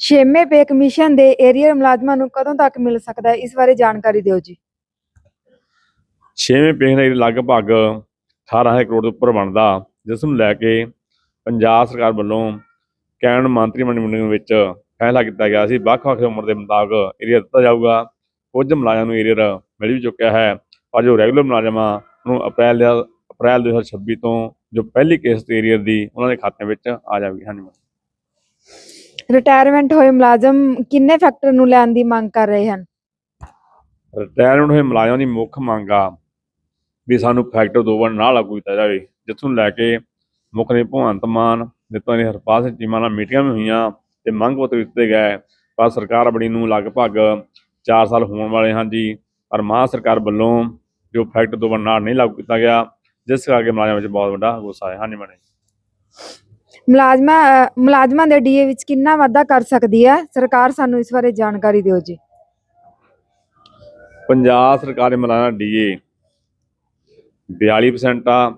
ਛੇਵੇਂ pay commission ਦੇ arrear ਮੁਲਾਜ਼ਮਾਂ ਨੂੰ ਕਦੋਂ ਤੱਕ ਮਿਲ ਸਕਦਾ ਹੈ? ਇਸ ਬਾਰੇ ਜਾਣਕਾਰੀ ਦਿਓ ਜੀ। ਛੇਵੇਂ ਪੇ ਦਾ ਲਗਭਗ 18000 ਕਰੋੜ ਦੇ ਉੱਪਰ ਬਣਦਾ। ਜਿਸ ਨੂੰ ਲੈ ਕੇ ਪੰਜਾਬ ਸਰਕਾਰ ਵੱਲੋਂ ਕੈਬਨਿਟ ਮੰਤਰੀ ਮੰਡਲ ਵਿੱਚ ਫੈਸਲਾ ਕੀਤਾ ਗਿਆ ਸੀ। ਵੱਖ-ਵੱਖ ਉਮਰ ਦੇ ਮੁਤਾਬਕ ਏਰੀਆ ਦਿੱਤਾ ਜਾਊਗਾ। ਕੁਝ ਮੁਲਾਜ਼ਮਾਂ ਨੂੰ ਏਰੀਅਰ ਮਿਲ ਵੀ ਚੁੱਕਿਆ ਹੈ। ਪਰ ਜੋ ਰੈਗੂਲਰ ਮੁਲਾਜ਼ਮਾਂ ਨੂੰ ਅਪ੍ਰੈਲ ਦਾ ਅਪ੍ਰੈਲ 2026 ਤੋਂ ਜੋ ਪਹਿਲੀ ਕਿਸ਼ਤ ਏਰੀਅਰ ਦੀ ਉਹਨਾਂ ਦੇ ਖਾਤਿਆਂ ਵਿੱਚ ਆ ਜਾਵੇਗੀ। ਹਾਂਜੀ। ਰਿਟਾਇਰਮੈਂਟ ਹੋਏ ਮੁਲਾਜ਼ਮ ਕਿੰਨੇ ਫੈਕਟਰ ਨੂੰ ਲੈਣ ਦੀ ਮੰਗ ਕਰ ਰਹੇ ਹਨ? ਰਿਟਾਇਰਮੈਂਟ ਹੋਏ ਮੁਲਾਜ਼ਮਾਂ ਦੀ ਮੁੱਖ ਮੰਗ ਆ ਵੀ ਸਾਨੂੰ ਫੈਕਟਰ ਦੋ ਵਾਰ ਨਾ ਲਾਗੂ ਕੀਤਾ ਜਾਵੇ ਜਿਸ ਲੈ ਕੇ ਮੁੱਖ ਨੇ ਭਗਵੰਤ ਮਾਨ, ਦਿੱਤਾ ਨੇ ਹਰਪਾਲ ਸਿੰਘ ਚੀਮਾ ਨਾਲ ਮੀਟਿੰਗਾਂ ਵੀ ਹੋਈਆਂ ਤੇ ਮੰਗ ਪੱਤਰ ਦਿੱਤੇ ਗਏ। ਪਰ ਸਰਕਾਰ ਬਣੀ ਨੂੰ ਲਗਭਗ 4 ਸਾਲ ਹੋਣ ਵਾਲੇ ਹਨ ਜੀ। ਪਰ ਮਾਨ ਸਰਕਾਰ ਵੱਲੋਂ ਜੋ ਫੈਕਟਰ ਦੋ ਵਾਰ ਨਾਲ ਨਹੀਂ ਲਾਗੂ ਕੀਤਾ ਗਿਆ, ਜਿਸ ਕਰਕੇ ਮੁਲਾਜ਼ਮਾਂ ਵਿੱਚ ਬਹੁਤ ਵੱਡਾ ਗੁੱਸਾ ਹੈ ਹਾਂਜੀ ਮੈਡਮ ਮੁਲਾਜ਼ਮਾਂ ਅ, ਮੁਲਾਜ਼ਮਾਂ ਦੇ ਡੀਏ ਵਿੱਚ ਕਿੰਨਾ ਵਾਧਾ ਕਰ ਸਕਦੀ ਹੈ? ਸਰਕਾਰ ਸਾਨੂੰ ਇਸ ਬਾਰੇ ਜਾਣਕਾਰੀ ਦਿਓ ਜੀ। ਪੰਜਾਬ ਸਰਕਾਰ ਦੇ ਮੁਲਾਜ਼ਮਾਂ ਡੀਏ 42% ਆ।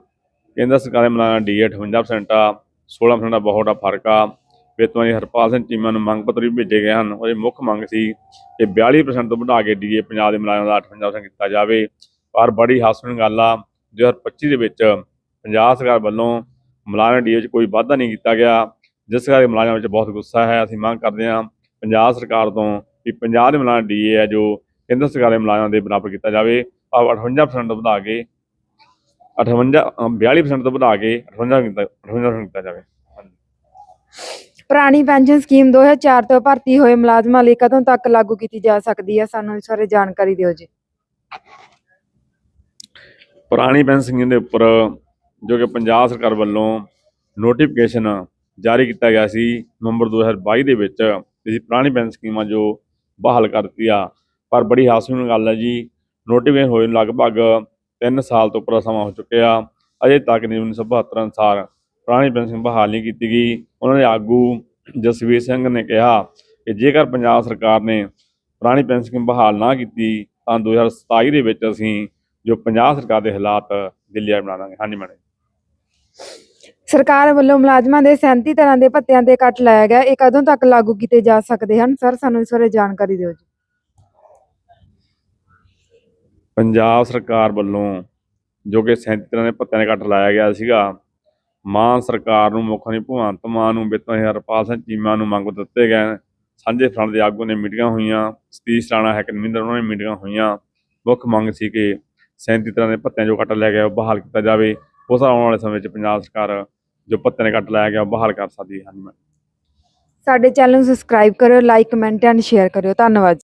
ਕੇਂਦਰ ਸਰਕਾਰ ਦੇ ਡੀਏ 58% ਆ। 16% ਦਾ ਬਹੁਤ ਵੱਡਾ ਫ਼ਰਕ ਆ। ਵੇਤਨਾਂ ਹਰਪਾਲ ਸਿੰਘ ਚੀਮਾ ਨੂੰ ਮੰਗ ਪੱਤਰ ਵੀ ਭੇਜੇ ਗਏ ਹਨ। ਉਹਦੀ ਮੁੱਖ ਮੰਗ ਸੀ ਕਿ 42% ਤੋਂ ਵਧਾ ਕੇ ਡੀਏ ਪੰਜਾਬ ਦੇ ਮੁਲਾਜ਼ਮਾਂ ਦਾ 58% ਕੀਤਾ ਜਾਵੇ। ਪਰ ਬੜੀ ਹਾਸਨ ਗੱਲ ਆ। 2025 ਦੇ ਵਿੱਚ ਪੰਜਾਬ ਸਰਕਾਰ ਵੱਲੋਂ ਮੁਲਾਜ਼ਮਾਂ ਡੀਏ ਵਿੱਚ ਕੋਈ ਵਾਧਾ ਨਹੀਂ ਕੀਤਾ ਗਿਆ ਜਿਸ ਕਰਕੇ ਮੁਲਾਜ਼ਮਾਂ ਵਿੱਚ ਬਹੁਤ ਗੁੱਸਾ ਹੈ। ਅਸੀਂ ਮੰਗ ਕਰਦੇ ਹਾਂ ਪੰਜਾਬ ਸਰਕਾਰ ਤੋਂ ਕਿ ਪੰਜਾਬ ਦੇ ਮੁਲਾਜ਼ਮਾਂ ਡੀਏ ਹੈ ਜੋ ਕੇਂਦਰ ਸਰਕਾਰ ਦੇ ਮੁਲਾਜ਼ਮਾਂ ਦੇ ਬਰਾਬਰ ਕੀਤਾ ਜਾਵੇ। ਔਰ 58% ਤੋਂ ਵਧਾ ਕੇ 58 ਅ, 42% ਤੋਂ ਵਧਾ ਕੇ 58 ਕੀਤਾ 58% ਕੀਤਾ ਜਾਵੇ। ਪੁਰਾਣੀ ਪੈਨਸ਼ਨ ਸਕੀਮ 2004 ਤੋਂ ਭਰਤੀ ਹੋਏ ਮੁਲਾਜ਼ਮਾਂ ਲਈ ਕਦੋਂ ਤੱਕ ਲਾਗੂ ਕੀਤੀ ਜਾ ਸਕਦੀ ਹੈ? ਸਾਨੂੰ ਇਸ ਬਾਰੇ ਜਾਣਕਾਰੀ ਦਿਓ ਜੀ। ਪੁਰਾਣੀ ਪੈਨਸ਼ਨ ਸਕੀਮ ਦੇ ਉੱਪਰ ਜੋ ਕਿ ਪੰਜਾਬ ਸਰਕਾਰ ਵੱਲੋਂ ਨੋਟੀਫਿਕੇਸ਼ਨ ਜਾਰੀ ਕੀਤਾ ਗਿਆ ਸੀ ਨਵੰਬਰ 2022 ਦੇ ਵਿੱਚ ਇਸ ਪੁਰਾਣੀ ਪੈਨਸ਼ਨ ਸਕੀਮਾਂ ਜੋ ਬਹਾਲ ਕਰ ਦਿੱਤੀ ਆ, ਪਰ ਬੜੀ ਹਾਸੂਨ ਗੱਲ ਹੈ ਜੀ ਨੋਟੀਫਿਕੇਸ਼ਨ ਹੋਏ ਲਗਭਗ 3 ਸਾਲ ਤੋਂ ਉੱਪਰ ਸਮਾਂ ਹੋ ਚੁੱਕਿਆ। ਅਜੇ ਤੱਕ ਨਹੀਂ 1972 ਅਨੁਸਾਰ ਪੁਰਾਣੀ ਪੈਨਸ਼ਨ ਬਹਾਲ ਨਹੀਂ ਕੀਤੀ ਗਈ। ਉਹਨਾਂ ਦੇ ਆਗੂ ਜਸਵੀਰ ਸਿੰਘ ਨੇ ਕਿਹਾ ਕਿ ਜੇਕਰ ਪੰਜਾਬ ਸਰਕਾਰ ਨੇ ਪੁਰਾਣੀ ਪੈਨਸ਼ਨ ਸਕੀਮ ਬਹਾਲ ਨਾ ਕੀਤੀ, ਤਾਂ 2027 ਦੇ ਵਿੱਚ ਅਸੀਂ ਜੋ ਪੰਜਾਬ ਸਰਕਾਰ ਦੇ ਹਾਲਾਤ ਦਿੱਲੀ ਵਾਲੇ ਬਣਾ ਦਾਂਗੇ। ਹਾਂਜੀ ਮੈਡਮ ਸਰਕਾਰ ਵੱਲੋਂ ਮੁਲਾਜ਼ਮਾਂ ਦੇ 37 ਤਰ੍ਹਾਂ ਦੇ ਭੱਤਿਆਂ ਤੇ ਕੱਟ ਲਾਇਆ ਗਿਆ। ਇਹ ਕਦੋਂ ਤੱਕ ਲਾਗੂ ਕੀਤੇ ਜਾ ਸਕਦੇ ਹਨ? ਸਰ, ਸਾਨੂੰ ਇਸ ਬਾਰੇ ਜਾਣਕਾਰੀ ਦਿਓ ਜੀ। ਪੰਜਾਬ ਸਰਕਾਰ ਵੱਲੋਂ ਜੋ ਕਿ 37 ਤਰ੍ਹਾਂ ਦੇ ਭੱਤਿਆਂ ਦੇ ਕੱਟ ਲਾਇਆ ਗਿਆ ਸੀਗਾ, ਮਾਨ ਸਰਕਾਰ ਨੂੰ ਮੁੱਖ ਨਹੀਂ ਭਗਵੰਤ ਮਾਨ ਨੂੰ ਬਿੱਤਾਂ ਹਰਪਾਲ ਸਿੰਘ ਚੀਮਾ ਨੂੰ ਮੰਗ ਦਿੱਤੇ ਗਏ। ਸਾਂਝੇ ਫਰੰਟ ਦੇ ਆਗੂ ਨੇ ਮੀਟਿੰਗਾਂ ਹੋਈਆਂ, ਸਤੀਸ਼ ਰਾਣਾ ਹੈਕਨਵਿੰਦਰ ਉਹਨਾਂ ਨੇ ਮੀਟਿੰਗਾਂ ਹੋਈਆਂ। ਮੁੱਖ ਮੰਗ ਸੀ ਕਿ 37 ਤਰ੍ਹਾਂ ਦੇ ਭੱਤਿਆਂ ਜੋ ਕੱਟ ਲਿਆ ਗਿਆ, ਉਹ ਬਹਾਲ ਕੀਤਾ ਜਾਵੇ। ਉਸ ਆਉਣ ਵਾਲੇ ਸਮੇਂ ਵਿੱਚ ਪੰਜਾਬ ਸਰਕਾਰ ਜੋ ਪੱਤੇ ਦੇ ਕੱਟ ਲਾਇਆ ਗਿਆ ਬਹਾਲ ਕਰ ਸਕਦੀ ਹੈ। ਹਾਂਜੀ ਸਾਡੇ ਚੈਨਲ ਨੂੰ ਸਬਸਕ੍ਰਾਈਬ ਕਰਿਓ ਲਾਈਕ ਕਮੈਂਟ ਐਂਡ ਸ਼ੇਅਰ ਕਰਿਓ। ਧੰਨਵਾਦ